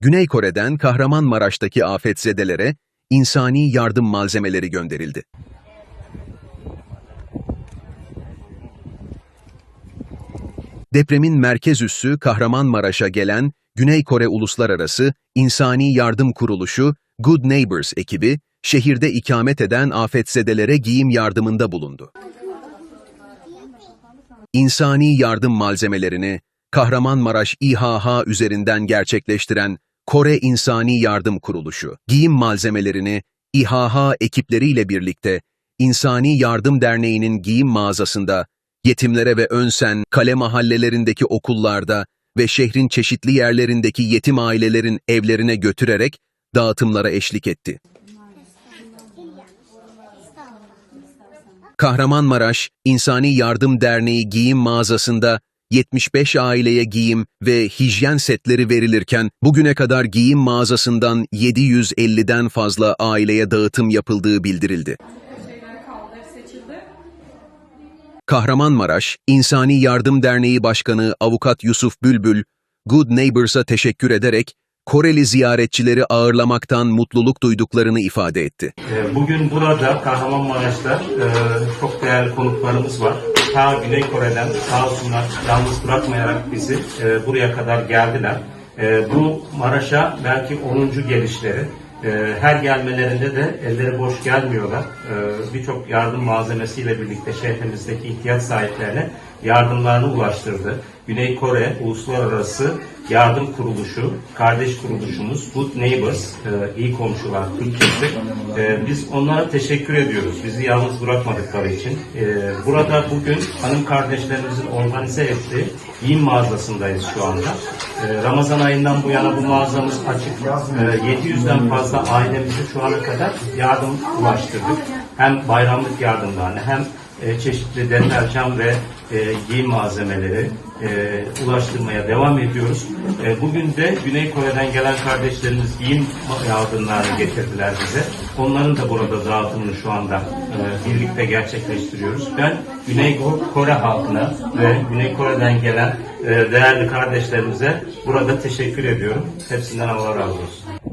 Güney Kore'den Kahramanmaraş'taki afetzedelere insani yardım malzemeleri gönderildi. Depremin merkez üssü Kahramanmaraş'a gelen Güney Kore Uluslararası İnsani Yardım Kuruluşu Good Neighbors ekibi, şehirde ikamet eden afetzedelere giyim yardımında bulundu. İnsani yardım malzemelerini Kahramanmaraş İHH üzerinden gerçekleştiren Kore İnsani Yardım Kuruluşu, giyim malzemelerini İHH ekipleriyle birlikte İnsani Yardım Derneği'nin giyim mağazasında, yetimlere ve önsen, kale mahallelerindeki okullarda ve şehrin çeşitli yerlerindeki yetim ailelerin evlerine götürerek dağıtımlara eşlik etti. Kahramanmaraş İnsani Yardım Derneği giyim mağazasında 75 aileye giyim ve hijyen setleri verilirken bugüne kadar giyim mağazasından 750'den fazla aileye dağıtım yapıldığı bildirildi. Kahramanmaraş İnsani Yardım Derneği Başkanı Avukat Yusuf Bülbül, Good Neighbors'a teşekkür ederek Koreli ziyaretçileri ağırlamaktan mutluluk duyduklarını ifade etti. Ee, Bugün burada Kahramanmaraş'ta e, çok değerli konuklarımız var. Ta Güney Kore'den sağ olsunlar yalnız bırakmayarak bizi e, buraya kadar geldiler. E, Bu Maraş'a belki 10. gelişleri. Her gelmelerinde de elleri boş gelmiyorlar. Birçok yardım malzemesiyle birlikte şehrimizdeki ihtiyaç sahiplerine yardımlarını ulaştırdı. Güney Kore Uluslararası Yardım Kuruluşu, kardeş kuruluşumuz Good Neighbors, e, iyi komşular Türkçesi. E, biz onlara teşekkür ediyoruz. Bizi yalnız bırakmadıkları için. E, burada bugün hanım kardeşlerimizin organize ettiği giyim mağazasındayız şu anda. E, Ramazan ayından bu yana bu mağazamız açık. E, 700'den fazla ailemize şu ana kadar yardım ulaştırdık. Hem bayramlık yardımlarını hem e, çeşitli deterjan ve e, giyim malzemeleri e, ulaştırmaya devam ediyoruz. E, bugün de Güney Kore'den gelen kardeşlerimiz giyim yardımlarını getirdiler bize. Onların da burada dağıtımını şu anda e, birlikte gerçekleştiriyoruz. Ben Güney Kore halkına ve Güney Kore'den gelen e, değerli kardeşlerimize burada teşekkür ediyorum. Hepsinden Allah razı olsun.